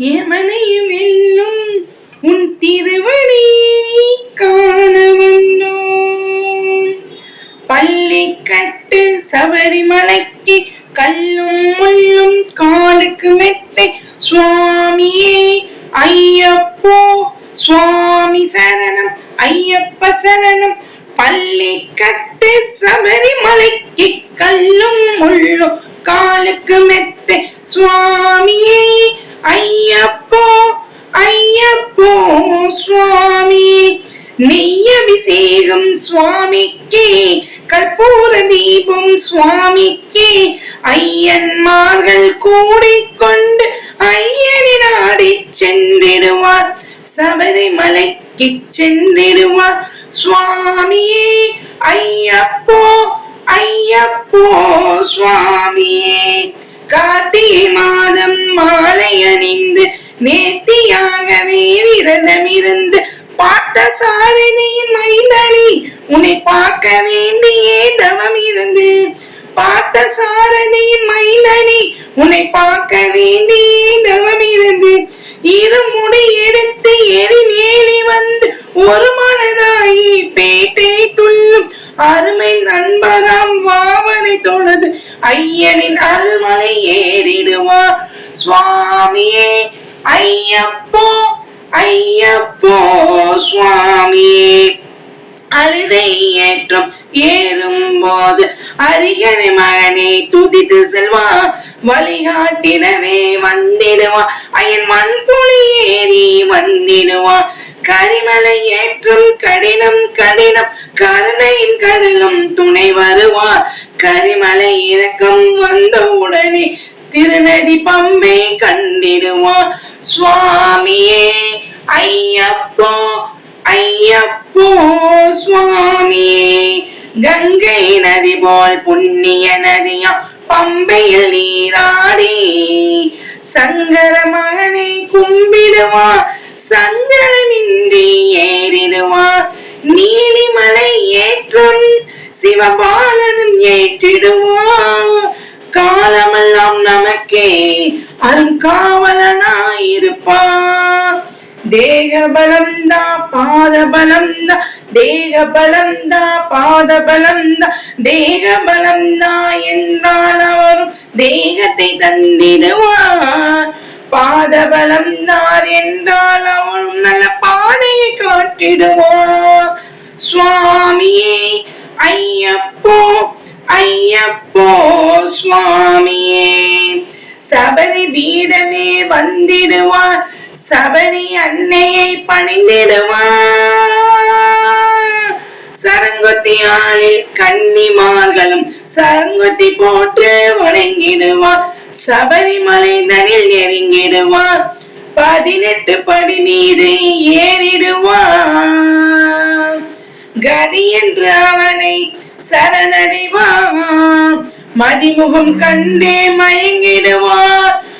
எமனையும் எல்லும் உன் திருவடி காண வந்தோம் பள்ளி கட்டு சபரிமலைக்கு கல்லும் முள்ளும் காலுக்கு மெத்தை. சுவாமியே ஐயப்போ சுவாமி சரணம் ஐயப்ப சரணம். பள்ளி கட்டு சபரிமலைக்கு கல்லும் முள்ளும் காலுக்கு மெத்தை. சுவாமியே சுவாமிக்கே கற்பூர தீபம் சுவாமிக்கே ஐயன்மார்கள் கூடிக்கொண்டு ஐயனி நாடி சென்றிடுவார். சபரிமலைக்கு சென்றிடுவார். சுவாமியே ஐயப்போ ஐயப்போ சுவாமியே. கார்த்திகை மாதம் மாலை அணிந்து நேர்த்தியாகவே விரதமிருந்து பார்த்த சாரதியின் மைந்தனி உன்னை பார்க்க வேண்டியே தவம் இருந்து. பார்த்த சாரதியின் மைந்தனி உன்னை பார்க்க வேண்டியே தவம் இருந்து. இருமுடி எடுத்து எரி மேலி வந்து ஒரு மனதாயி பேட்டை துள்ளும். அருமை நண்பராம் வாவனை தொழுது ஐயனின் அருள்மலை ஏறிடுவா. சுவாமியே ஐயப்போ ஐயப்போ சுவாமியே அழுதை ஏற்றம் ஏறும் போது அரிகனை மகனை துதித்து செல்வா. வழிகாட்டினவே வந்திடுவா. அயன் மண் புலி ஏறி வந்திடுவா. கரிமலை ஏற்றம் கடினம் கடினம். கருணையின் கடலும் துணை வருவா. கரிமலை இறக்கம் வந்த உடனே திருநதி பம்பை கண்டிடுவா. சுவாமியே. ஐயப்போ சுவாமி. கங்கை நதி போல் புண்ணிய நதியா பம்பையில் நீராடி. சங்கர மகனை கும்பிடுவா சங்கரமின்றி ஏறிடுவா. நீலிமலை ஏற்றம் சிவபாலனும் ஏற்றிடுவா. காலமெல்லாம் நமக்கே அருங்காவலனாயிருப்பா. தேக பலந்தா பாத பலந்தா தேக பலந்தா பாத பலந்தா தேக பலந்தா என்றால் அவரும் தேகத்தை தந்திடுவார். பாத பலந்தார் என்றால் அவரும் நல்ல பாதையை காட்டிடுவார். சுவாமியே ஐயப்போ ஐயப்போ சுவாமியே சபரி பீடமே வந்திடுவார். சபரி அன்னையை பணிந்திடுவா சரங்கொத்தி ஆளில் கன்னிமார்களும் சரங்கொத்தி போட்டு வணங்கிடுவார் சபரிமலை தனில் நெருங்கிடுவார். பதினெட்டு படி மீது ஏறிடுவார் கதி என்று அவனை சரணடைவான். மதிமுகம் கண்டே மயங்கிடுவார்.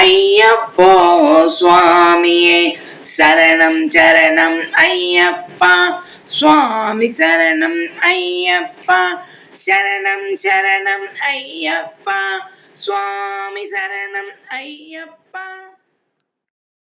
ஐயப்போ சுவாமியே சரணம் சரணம் ஐயப்பா. சுவாமி சரணம் ஐயப்பா. சரணம் சரணம் ஐயப்பா. சுவாமி சரணம் ஐயப்பா.